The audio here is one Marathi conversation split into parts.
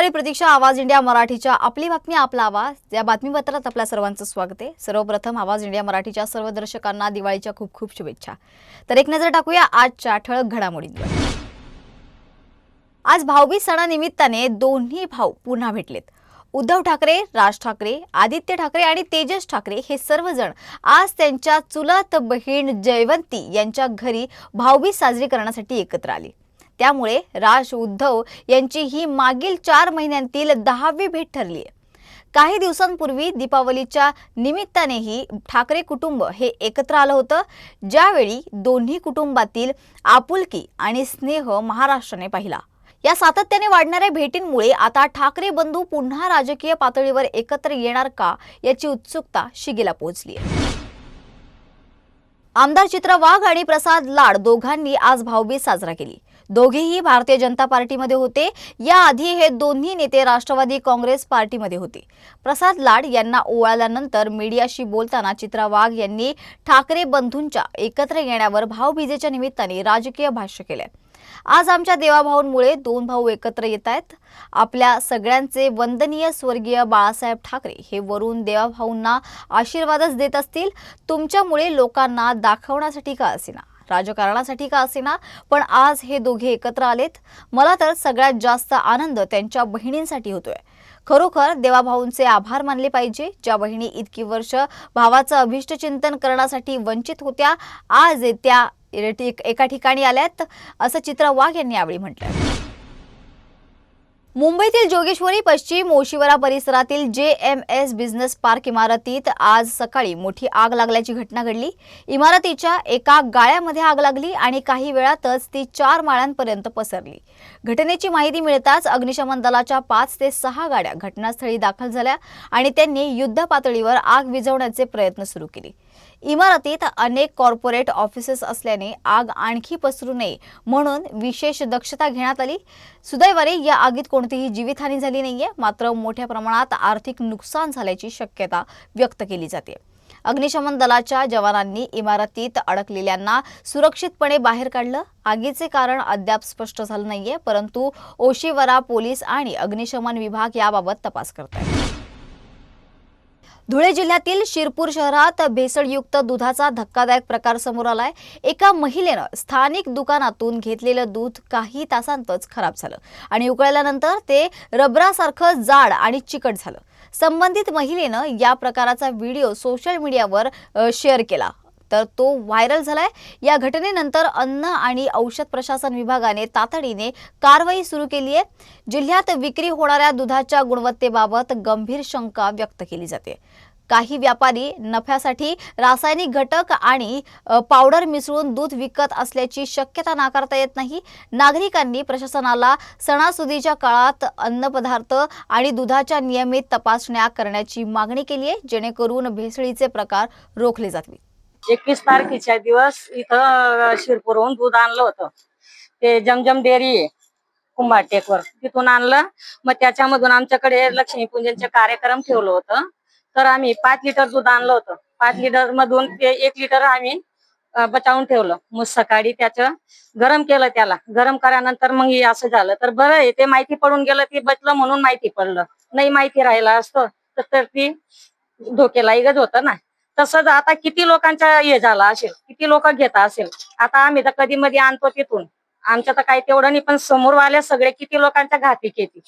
नमस्कार मी प्रतीक्षा आवाज इंडिया मराठीच्या आपली बातमी आपला आवाज या बातमीपत्रात आपल्या सर्वांचं स्वागत आहे. सर्वप्रथम आवाज इंडिया मराठीच्या सर्व दर्शकांना दिवाळीच्या खूप खूप शुभेच्छा. तर एक नजर टाकूया आजच्या ठळक घडामोडींवर. आज भाऊबीज सणानिमित्ताने दोन्ही भाऊ पुन्हा भेटलेत. उद्धव ठाकरे राज ठाकरे आदित्य ठाकरे आणि तेजस ठाकरे हे सर्वजण आज त्यांच्या चुलत बहीण जयवंती यांच्या घरी भाऊबीज साजरी करण्यासाठी एकत्र आले. त्यामुळे राज उद्धव यांची ही मागील चार महिन्यांतील दहावी भेट ठरली आहे काही दिवसांपूर्वी दीपावलीच्या निमित्तानेही ठाकरे कुटुंब हे एकत्र आलं होतं. ज्यावेळी दोन्ही कुटुंबातील आपुलकी आणि स्नेह महाराष्ट्राने पाहिला. या सातत्याने वाढणाऱ्या भेटींमुळे आता ठाकरे बंधू पुन्हा राजकीय पातळीवर एकत्र येणार का याची उत्सुकता शिगेला पोहोचली आहे आमदार चित्र वाघ आणि प्रसाद लाड दोघांनी आज भाऊबीज साजरा केली. दोघेही भारतीय जनता पार्टीमध्ये होते. याआधी हे दोन्ही नेते राष्ट्रवादी काँग्रेस पार्टीमध्ये होते. प्रसाद लाड यांना ओवाळल्यानंतर मीडियाशी बोलताना चित्रा वाघ यांनी ठाकरे बंधूंच्या एकत्र येण्यावर भाऊबीजेच्या निमित्ताने राजकीय भाष्य केले. आज आमच्या देवाभाऊंमुळे दोन भाऊ एकत्र येत आहेत. आपल्या सगळ्यांचे वंदनीय स्वर्गीय बाळासाहेब ठाकरे हे वरून देवाभाऊंना आशीर्वादच देत असतील. तुमच्यामुळे लोकांना दाखवण्यासाठी का असेना? राजकारणासाठी का असेना? पण आज हे दोघे एकत्र आलेत. मला तर सगळ्यात जास्त आनंद त्यांच्या बहिणींसाठी होतोय. खरोखर देवाभाऊंचे आभार मानले पाहिजे. ज्या बहिणी इतकी वर्ष भावाचं अभिष्ट चिंतन करण्यासाठी वंचित होत्या आज त्या एका ठिकाणी आल्यात असं चित्र वाघ यांनी यावेळी म्हटलं मुंबईतील जोगेश्वरी पश्चिम ओशिवरा परिसरातील जे एम एस बिझनेस पार्क इमारतीत आज सकाळी मोठी आग लागल्याची घटना घडली. इमारतीच्या एका गाळ्यामध्ये आग लागली आणि काही वेळातच ती चार माळ्यांपर्यंत पसरली. घटनेची माहिती मिळताच अग्निशमन दलाच्या पाच ते सहा गाड्या घटनास्थळी दाखल झाल्या आणि त्यांनी युद्ध पातळीवर आग विझवण्याचे प्रयत्न सुरू केले. इमारतीत अनेक कॉर्पोरेट ऑफिसेस असल्याने आग आणखी पसरू नये म्हणून विशेष दक्षता घेण्यात आली. सुदैवाने या आगीत कोणतीही जीवितहानी झाली नाहीये मात्र मोठ्या प्रमाणात आर्थिक नुकसान झाल्याची शक्यता व्यक्त केली जाते. अग्निशमन दलाच्या जवानांनी इमारतीत अडकलेल्यांना सुरक्षितपणे बाहेर काढलं. आगीचे कारण अद्याप स्पष्ट झालं नाहीये परंतु ओशिवरा पोलीस आणि अग्निशमन विभाग याबाबत तपास करत आहेत धुळे जिल्ह्यातील शिरपूर शहरात भेसळयुक्त दुधाचा धक्कादायक प्रकार समोर आलाय. एका महिलेनं स्थानिक दुकानातून घेतलेलं दूध काही तासांतच खराब झालं आणि उकळल्यानंतर ते रबरासारखं जाड आणि चिकट झालं. संबंधित महिलेनं या प्रकाराचा व्हिडिओ सोशल मीडियावर शेअर केला. तर तो व्हायरल झालाय. या घटनेनंतर अन्न आणि औषध प्रशासन विभागाने तातडीने कारवाई सुरू केली आहे. जिल्ह्यात विक्री होणाऱ्या दुधाच्या गुणवत्तेबाबत गंभीर शंका व्यक्त केली जाते. काही व्यापारी नफ्यासाठी रासायनिक घटक आणि पावडर मिसळून दूध विकत असल्याची शक्यता नाकारता येत नाही. नागरिकांनी प्रशासनाला सणासुदीच्या काळात अन्नपदार्थ आणि दुधाच्या नियमित तपासण्या करण्याची मागणी केली आहे जेणेकरून भेसळीचे प्रकार रोखले जातील. एकवीस तारखेच्या दिवस इथं शिरपूरहून दूध आणलं होतं. ते जमजम डेअरी आहे कुंभाटेकवर तिथून आणलं. मग त्याच्यामधून आमच्याकडे लक्ष्मीपूजनचे कार्यक्रम ठेवलं होतं. तर आम्ही पाच लिटर दूध आणलं होतं. पाच लिटर मधून ते एक लिटर आम्ही बचावून ठेवलं. मग सकाळी त्याचं गरम केलं त्याला. गरम करानंतर मग हे असं झालं. तर बरं आहे ते माहिती पडून गेलं ते बचलं म्हणून माहिती पडलं. नाही माहिती राहिलं असतं तर- ती ती धोकेलायकच होतं ना. तसंच आता किती लोकांचा हे झाला असेल किती लोक घेता असेल आता आम्ही तर कधी मध्ये आणतो तिथून. आमच्या तर काही तेवढं नाही पण समोर वाले सगळे किती लोकांच्या घाती केली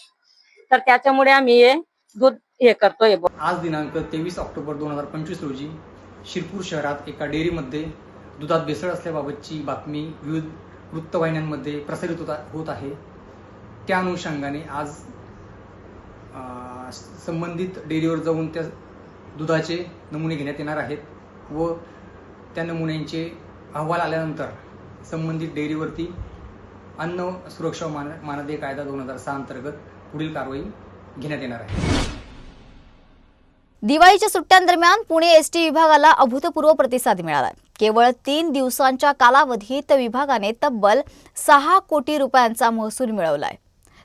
तर त्याच्यामुळे आम्ही हे दूध हे करतोय आज दिनांक तेवीस ऑक्टोबर दोन हजार पंचवीस रोजी शिरपूर शहरात एका डेअरीमध्ये दुधात भेसळ असल्याबाबतची बातमी विविध वृत्तवाहिन्यांमध्ये प्रसारित होता होत आहे. त्या अनुषंगाने आज संबंधित डेअरीवर जाऊन त्या दुधाचे नमुने घेण्यात येणार आहेत व त्या नमुन्यांचे अहवाल आल्यानंतर संबंधित डेअरीवरती अन्न सुरक्षा मान मानदे कायदा दोन हजार सहा अंतर्गत पुढील कारवाई घेण्यात येणार आहे. दिवाळीच्या सुट्ट्यांदरम्यान पुणे एसटी विभागाला अभूतपूर्व प्रतिसाद मिळाला. केवळ तीन दिवसांच्या कालावधीत विभागाने तब्बल सहा कोटी रुपयांचा महसूल मिळवला आहे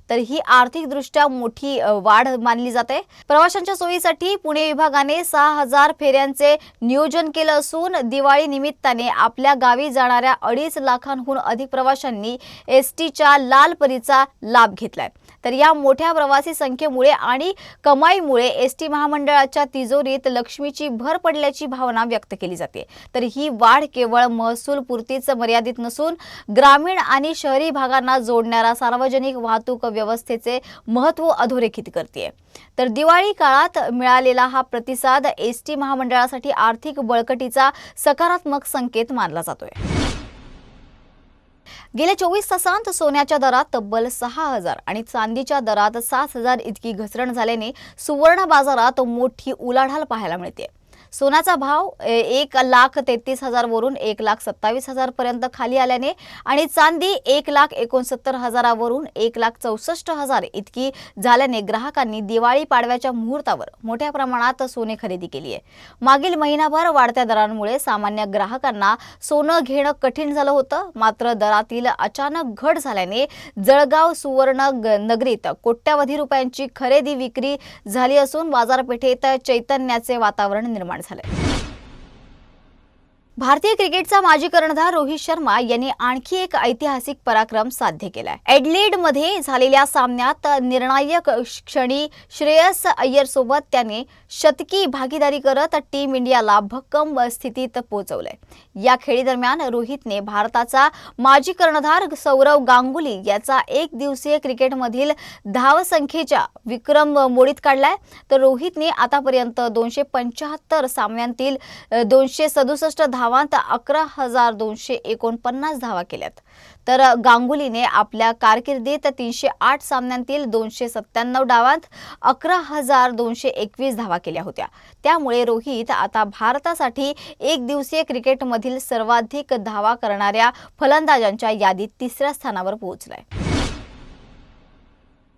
तर ही आर्थिकदृष्ट्या मोठी वाढ मानली जाते. प्रवाशांच्या सोयीसाठी पुणे विभागाने सहा हजार फेऱ्यांचे नियोजन केलं असून दिवाळी निमित्ताने आपल्या गावी जाणाऱ्या अडीच लाखांहून अधिक प्रवाशांनी एस टीच्या लाल परीचा लाभ घेतलाय. तर या मोठ्या प्रवासी संख्येमुळे आणि कमाईमुळे एस टी महामंडळाच्या तिजोरीत लक्ष्मीची भर पडल्याची भावना व्यक्त केली जाते. तर ही वाढ केवळ महसूल पुरतीच मर्यादित नसून ग्रामीण आणि शहरी भागांना जोडणाऱ्या सार्वजनिक वाहतूक व्यवस्थेचे महत्त्व अधोरेखित करते. तर दिवाळी काळात मिळालेला हा प्रतिसाद एस टी महामंडळासाठी आर्थिक बळकटीचा सकारात्मक संकेत मानला जातोय. गेल्या चोवीस तासांत सोन्याच्या दरात तब्बल सहा हजार आणि चांदीच्या दरात सात हजार इतकी घसरण झाल्याने सुवर्ण बाजारात मोठी उलाढाल पाहायला मिळते सोन्याचा भाव एक लाख तेहतीस हजारवरून एक लाख सत्तावीस हजारपर्यंत खाली आल्याने आणि चांदी एक लाख एकोणसत्तर हजारावरून एक लाख चौसष्ट हजार इतकी झाल्याने ग्राहकांनी दिवाळी पाडव्याच्या मुहूर्तावर मोठ्या प्रमाणात सोने खरेदी केली आहे. मागील महिनाभर वाढत्या दरांमुळे सामान्य ग्राहकांना सोनं घेणं कठीण झालं होतं. मात्र दरातील अचानक घट झाल्याने जळगाव सुवर्ण ग- नगरीत कोट्यावधी रुपयांची खरेदी विक्री झाली असून बाजारपेठेत चैतन्याचे वातावरण निर्माण झालंय. भारतीय क्रिकेटचा माजी कर्णधार रोहित शर्मा यांनी आणखी एक ऐतिहासिक पराक्रम साध्य केलाय. एडलेडमध्ये झालेल्या सामन्यात निर्णायक क्षणी श्रेयस अय्यर सोबत त्याने शतकी भागीदारी करत टीम इंडियाला भक्कम स्थितीत पोहोचवलंय. या खेळीदरम्यान रोहितने भारताचा माजी कर्णधार सौरव गांगुली याचा एक दिवसीय क्रिकेटमधील धावसंख्येच्या विक्रम मोडीत काढलाय. तर रोहितने आतापर्यंत दोनशे पंच्याहत्तर सामन्यांतील दोनशे सदुसष्ट धावांत अकरा हजार दोनशे एकोणपन्नास धावा केल्यात. तर गांगुलीने आपल्या कारकिर्दीत तीनशे आठ सामन्यांतील दोनशे सत्त्याण्णव डावांत अकरा हजार दोनशे एकवीस धावा केल्या होत्या. त्यामुळे रोहित आता भारतासाठी एक दिवसीय क्रिकेटमधील सर्वाधिक धावा करणाऱ्या फलंदाजांच्या यादीत तिसऱ्या स्थानावर पोहोचलाय.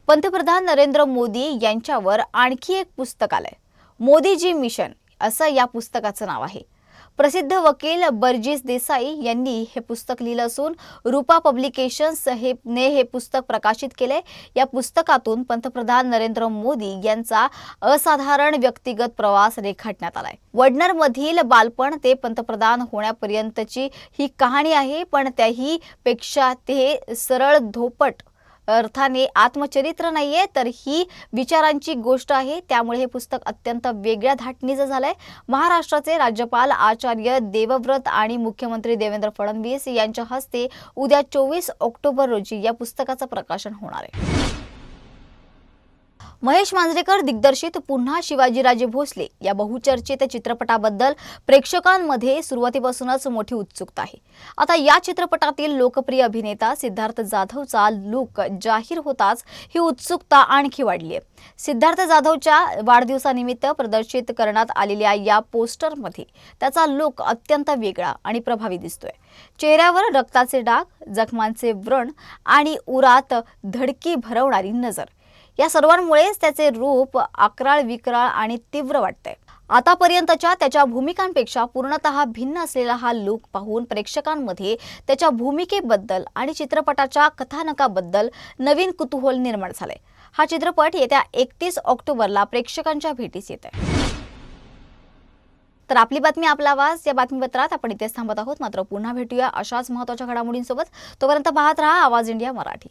पंतप्रधान नरेंद्र मोदी यांच्यावर आणखी एक पुस्तक आलंय. मोदीजी मिशन असं या पुस्तकाचं नाव आहे. प्रसिद्ध वकील बर्जिस देसाई यांनी हे पुस्तक लिहिलं असून रूपा पब्लिकेशन्स हे ने हे पुस्तक प्रकाशित केले या पुस्तकातून पंतप्रधान नरेंद्र मोदी यांचा असाधारण व्यक्तिगत प्रवास रेखाटण्यात आलाय. वडनरमधील बालपण ते पंतप्रधान होण्यापर्यंतची ही कहाणी आहे पण त्याही पेक्षा ते सरळ धोपट अर्थाने आत्मचरित्र नाही आहे तर ही विचारांची गोष्ट आहे. त्यामुळे हे पुस्तक अत्यंत वेगळ्या धाटणीचं झालं आहे महाराष्ट्राचे राज्यपाल आचार्य देवव्रत आणि मुख्यमंत्री देवेंद्र फडणवीस यांच्या हस्ते उद्या चोवीस ऑक्टोबर रोजी या पुस्तकाचं प्रकाशन होणार आहे. महेश मांजरेकर दिग्दर्शित पुन्हा शिवाजीराजे भोसले या बहुचर्चित चित्रपटाबद्दल प्रेक्षकांमध्ये सुरुवातीपासूनच मोठी उत्सुकता आहे. आता या चित्रपटातील लोकप्रिय अभिनेता सिद्धार्थ जाधवचा लुक जाहीर होताच ही उत्सुकता आणखी वाढली आहे. सिद्धार्थ जाधवच्या वाढदिवसानिमित्त प्रदर्शित करण्यात आलेल्या या पोस्टरमध्ये त्याचा लुक अत्यंत वेगळा आणि प्रभावी दिसतोय. चेहऱ्यावर रक्ताचे डाग जखमांचे व्रण आणि उरात धडकी भरवणारी नजर. या सर्वांमुळेच त्याचे रूप अकराळ विकराळ आणि तीव्र वाटतंय. आतापर्यंतच्या त्याच्या भूमिकांपेक्षा पूर्णतः भिन्न असलेला हा लुक पाहून प्रेक्षकांमध्ये त्याच्या भूमिकेबद्दल आणि चित्रपटाच्या कथानकाबद्दल नवीन कुतूहल निर्माण झाले हा चित्रपट येत्या एकतीस ऑक्टोबरला प्रेक्षकांच्या भेटीस येत आहे तर आपली बातमी आपला आवाज या बातमीपत्रात आपण इथेच थांबत आहोत. मात्र पुन्हा भेटूया अशाच महत्त्वाच्या घडामोडींसोबत. तोपर्यंत पाहत राहा आवाज इंडिया मराठी.